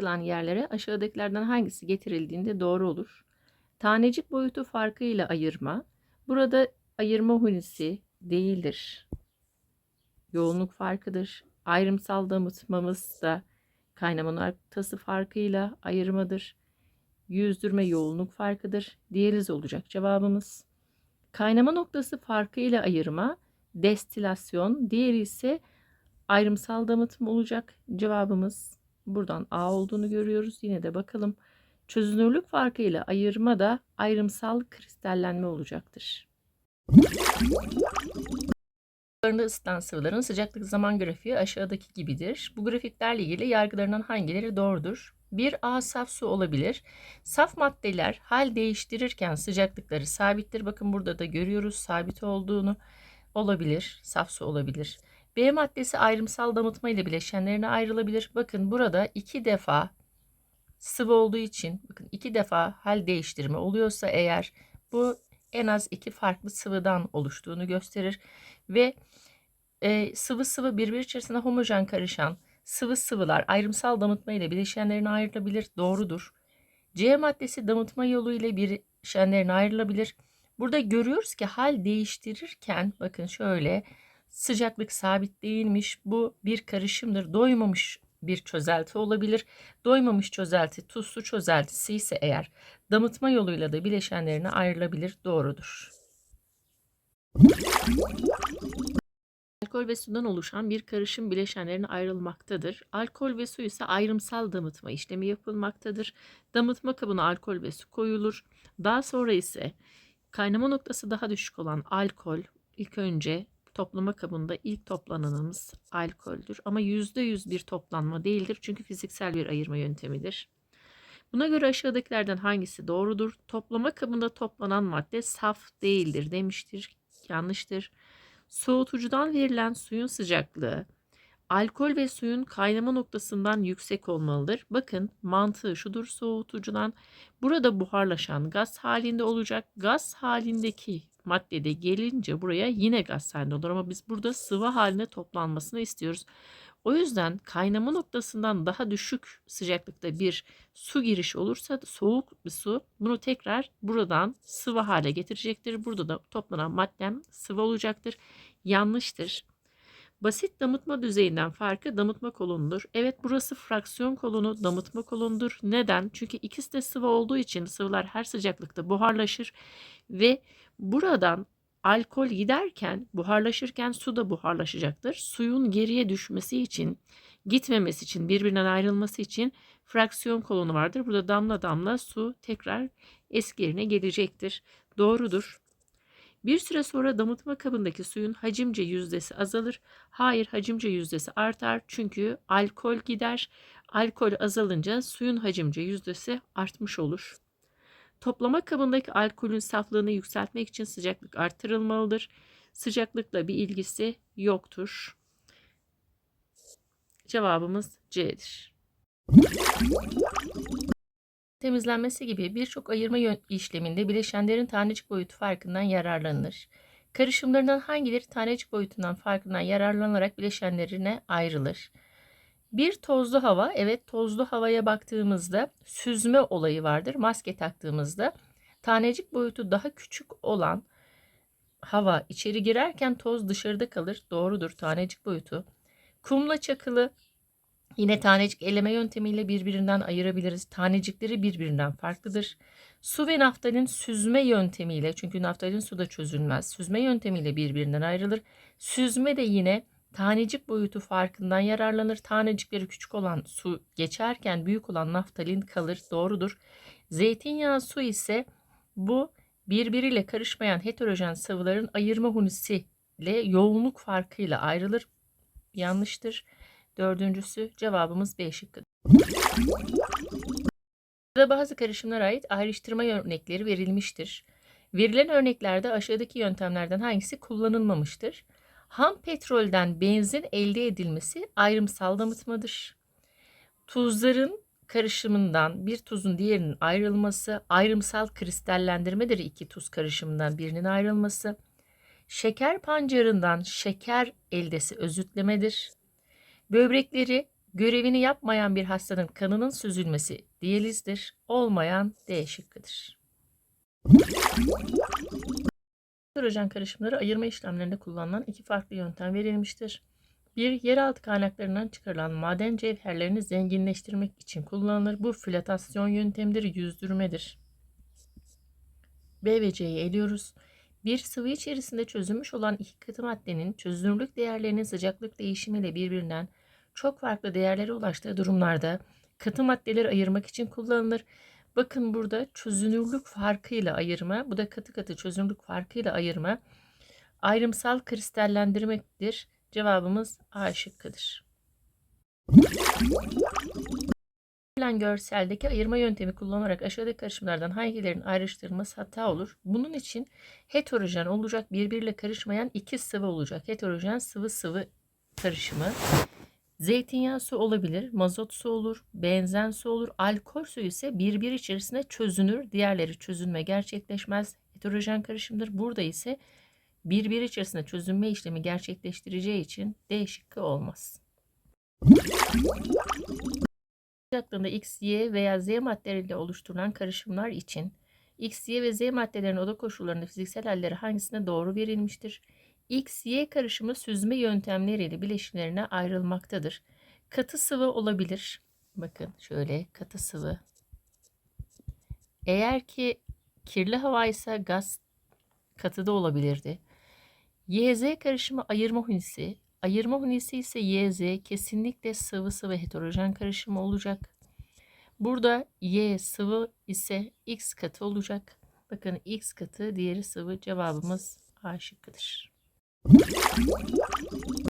bırakılan yerlere aşağıdakilerden hangisi getirildiğinde doğru olur? Tanecik boyutu farkıyla ayırma. Burada ayırma hunisi değildir. Yoğunluk farkıdır. Ayrımsal damıtmamız da kaynama noktası farkıyla ayırmadır. Yüzdürme yoğunluk farkıdır. Diyaliz olacak cevabımız. Kaynama noktası farkıyla ayırma, destilasyon, diğeri ise ayrımsal damıtma olacak. Cevabımız buradan A olduğunu görüyoruz. Yine de bakalım. Çözünürlük farkıyla ayırma da ayrımsal kristallenme olacaktır. Sıvılarında ısıtan sıvıların sıcaklık zaman grafiği aşağıdaki gibidir. Bu grafiklerle ilgili yargılarından hangileri doğrudur? Bir A saf su olabilir. Saf maddeler hal değiştirirken sıcaklıkları sabittir. Bakın burada da görüyoruz sabit olduğunu. Olabilir. Saf su olabilir. B maddesi ayrımsal damıtma ile bileşenlerine ayrılabilir. Bakın burada iki defa sıvı olduğu için bakın iki defa hal değiştirme oluyorsa eğer bu en az iki farklı sıvıdan oluştuğunu gösterir ve e, sıvı sıvı birbiri içerisinde homojen karışan sıvı sıvılar ayrımsal damıtma ile bileşenlerine ayrılabilir. Doğrudur. C maddesi damıtma yolu ile bileşenlerine ayrılabilir. Burada görüyoruz ki hal değiştirirken bakın şöyle sıcaklık sabit değilmiş. Bu bir karışımdır. Doymamış bir çözelti olabilir. Doymamış çözelti tuzlu çözeltisi ise eğer damıtma yoluyla da bileşenlerine ayrılabilir. Doğrudur. Alkol ve sudan oluşan bir karışım bileşenlerine ayrılmaktadır. Alkol ve su ise ayrımsal damıtma işlemi yapılmaktadır. Damıtma kabına alkol ve su koyulur. Daha sonra ise kaynama noktası daha düşük olan alkol ilk önce toplama kabında ilk toplananımız alkoldür. Ama %100 bir toplanma değildir çünkü fiziksel bir ayırma yöntemidir. Buna göre aşağıdakilerden hangisi doğrudur? Toplama kabında toplanan madde saf değildir demiştir. Yanlıştır. Soğutucudan verilen suyun sıcaklığı alkol ve suyun kaynama noktasından yüksek olmalıdır. Bakın mantığı şudur soğutucudan. Burada buharlaşan gaz halinde olacak. Gaz halindeki maddede gelince buraya yine gaz halinde olur ama biz burada sıvı haline toplanmasını istiyoruz. O yüzden kaynama noktasından daha düşük sıcaklıkta bir su girişi olursa soğuk bir su bunu tekrar buradan sıvı hale getirecektir. Burada da toplanan maddem sıvı olacaktır. Yanlıştır. Basit damıtma düzeyinden farkı damıtma kolunudur. Evet burası fraksiyon kolonu damıtma kolunudur. Neden? Çünkü ikisi de sıvı olduğu için sıvılar her sıcaklıkta buharlaşır ve buradan alkol giderken buharlaşırken su da buharlaşacaktır. Suyun geriye düşmesi için gitmemesi için birbirinden ayrılması için fraksiyon kolonu vardır. Burada damla damla su tekrar eski yerine gelecektir. Doğrudur. Bir süre sonra damıtma kabındaki suyun hacimce yüzdesi azalır. Hayır hacimce yüzdesi artar çünkü alkol gider. Alkol azalınca suyun hacimce yüzdesi artmış olur. Toplama kabındaki alkolün saflığını yükseltmek için sıcaklık artırılmalıdır. Sıcaklıkla bir ilgisi yoktur. Cevabımız C'dir. Temizlenmesi gibi birçok ayırma işleminde bileşenlerin tanecik boyutu farkından yararlanılır. Karışımlarından hangileri tanecik boyutundan farkından yararlanarak bileşenlerine ayrılır? Bir tozlu hava, evet tozlu havaya baktığımızda süzme olayı vardır. Maske taktığımızda tanecik boyutu daha küçük olan hava içeri girerken toz dışarıda kalır. Doğrudur tanecik boyutu. Kumla çakılı yine tanecik eleme yöntemiyle birbirinden ayırabiliriz. Tanecikleri birbirinden farklıdır. Su ve naftalin süzme yöntemiyle çünkü naftalin suda çözülmez. Süzme yöntemiyle birbirinden ayrılır. Süzme de yine tanecik boyutu farkından yararlanır. Tanecikleri küçük olan su geçerken büyük olan naftalin kalır. Doğrudur. Zeytinyağı su ise bu birbiriyle karışmayan heterojen sıvıların ayırma hunisi ile yoğunluk farkıyla ayrılır. Yanlıştır. Dördüncüsü cevabımız B şıkkıdır. Burada bazı karışımlara ait ayrıştırma örnekleri verilmiştir. Verilen örneklerde aşağıdaki yöntemlerden hangisi kullanılmamıştır? Ham petrolden benzin elde edilmesi ayrımsal damıtmadır. Tuzların karışımından bir tuzun diğerinin ayrılması ayrımsal kristallendirmedir. İki tuz karışımından birinin ayrılması. Şeker pancarından şeker eldesi özütlemedir. Böbrekleri Görevini yapmayan bir hastanın kanının süzülmesi diyalizdir. Olmayan D şıkkıdır. Hidrojen karışımları ayırma işlemlerinde kullanılan iki farklı yöntem verilmiştir. Bir, yeraltı kaynaklarından çıkarılan maden cevherlerini zenginleştirmek için kullanılır. Bu flotasyon yöntemidir, yüzdürmedir. B ve C'yi eliyoruz. Bir sıvı içerisinde çözülmüş olan iki katı maddenin çözünürlük değerlerinin sıcaklık değişimiyle birbirinden çok farklı değerlere ulaştığı durumlarda katı maddeleri ayırmak için kullanılır. Bakın burada çözünürlük farkıyla ayırma, bu da katı katı çözünürlük farkıyla ayırma ayrımsal kristallendirmektir. Cevabımız A şıkkıdır. Verilen görseldeki ayırma yöntemi kullanarak aşağıdaki karışımlardan hangilerinin ayrıştırılması hata olur? Bunun için heterojen olacak birbiriyle karışmayan iki sıvı olacak. Heterojen sıvı sıvı karışımı. Zeytinyağı su olabilir, mazot su olur, benzen su olur. Alkol suyu ise birbiri içerisinde çözünür, diğerleri çözünme gerçekleşmez. Heterojen karışımdır. Burada ise birbiri içerisinde çözünme işlemi gerçekleştireceği için D olmaz. Sıcaklığında X, Y veya Z maddeleriyle oluşturulan karışımlar için X, Y ve Z maddelerinin oda koşullarında fiziksel halleri hangisine doğru verilmiştir? X, Y karışımı süzme yöntemleriyle bileşimlerine ayrılmaktadır. Katı sıvı olabilir. Bakın şöyle katı sıvı. Eğer ki kirli hava ise gaz katı da olabilirdi. YZ karışımı ayırma hunisi. Ayırma hunisi ise YZ kesinlikle sıvı sıvı heterojen karışımı olacak. Burada Y sıvı ise X katı olacak. Bakın X katı diğeri sıvı cevabımız A şıkkıdır. you